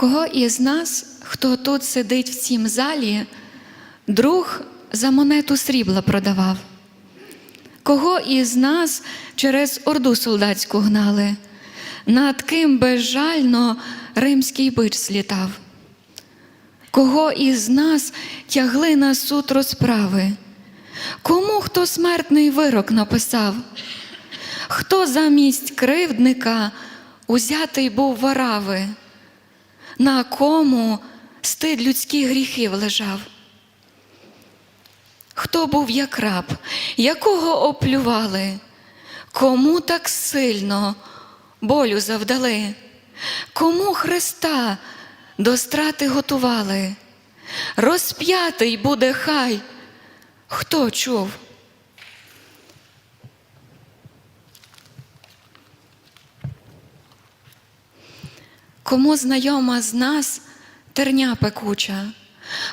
Кого із нас, хто тут сидить в цім залі, друг за монету срібла продавав? Кого із нас через орду солдатську гнали, над ким безжально римський бич слітав? Кого із нас тягли на суд розправи? Кому хто смертний вирок написав? Хто замість кривдника узятий був варави? На кому стид людських гріхів лежав? Хто був як раб, якого оплювали, кому так сильно болю завдали, кому Христа до страти готували, розп'ятий буде хай, хто чув? Кому знайома з нас терня пекуча,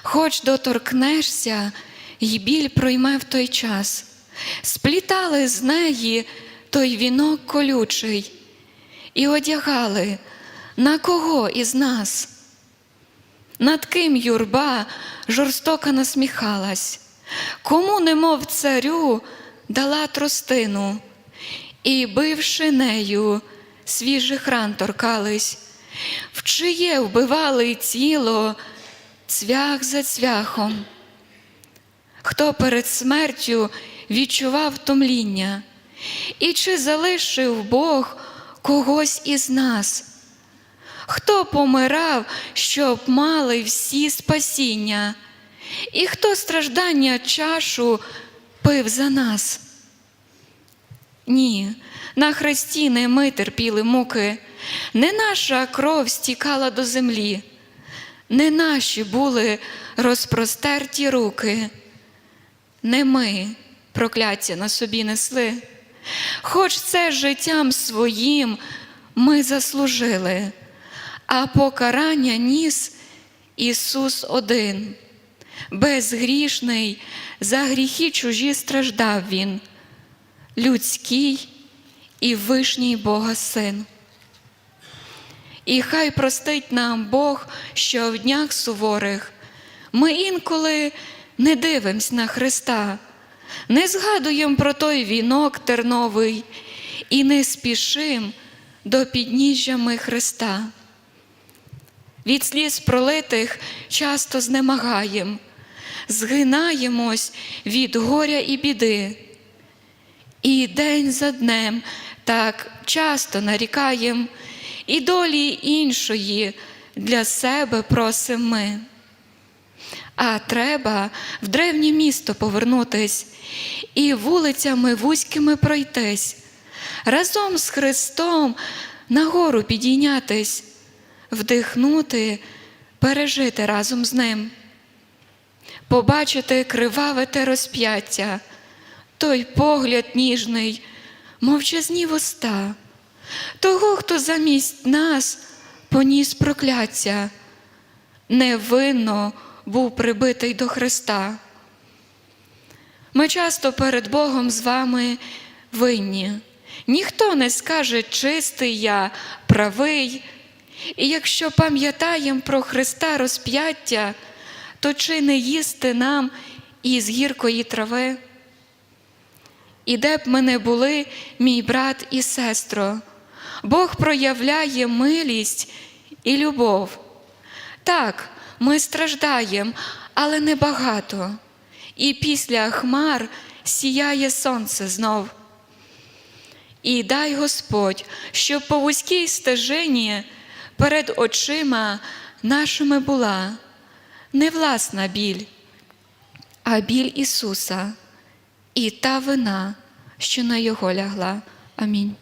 хоч доторкнешся, й біль пройме в той час, сплітали з неї той вінок колючий і одягали на кого із нас, над ким юрба жорстоко насміхалась, кому, немов царю, дала тростину, і, бивши нею, свіжих ран торкались, в чиє вбивали тіло цвях за цвяхом. Хто перед смертю відчував томління, і чи залишив Бог когось із нас? Хто помирав, щоб мали всі спасіння, і хто страждання чашу пив за нас? Ні, на хресті не ми терпіли муки, не наша кров стікала до землі, не наші були розпростерті руки, не ми прокляття на собі несли, хоч це життям своїм ми заслужили, а покарання ніс Ісус один, безгрішний, за гріхи чужі страждав Він людський і вишній Бога Син. І хай простить нам Бог, що в днях суворих ми інколи не дивимось на Христа, не згадуємо про той вінок терновий і не спішим до підніжжя ми Христа. Від сліз пролитих часто знемагаєм, згинаємось від горя і біди. І день за днем так часто нарікаєм, і долі іншої для себе просим ми. А треба в древнє місто повернутись і вулицями вузькими пройтись, разом з Христом нагору підійнятись, вдихнути, пережити разом з ним, побачити криваве те розп'яття той погляд ніжний, мовчазні вуста, того, хто замість нас поніс прокляття, невинно був прибитий до Христа. Ми часто перед Богом з вами винні. Ніхто не скаже, чистий я, правий. І якщо пам'ятаємо про Христа розп'яття, то чи не їсти нам із гіркої трави? І де б ми не були, мій брат і сестро, Бог проявляє милість і любов. Так, ми страждаємо, але не багато. І після хмар сіяє сонце знов. І дай Господь, щоб по вузькій стежині перед очима нашими була не власна біль, а біль Ісуса і та вина, що на його лягла. Амінь.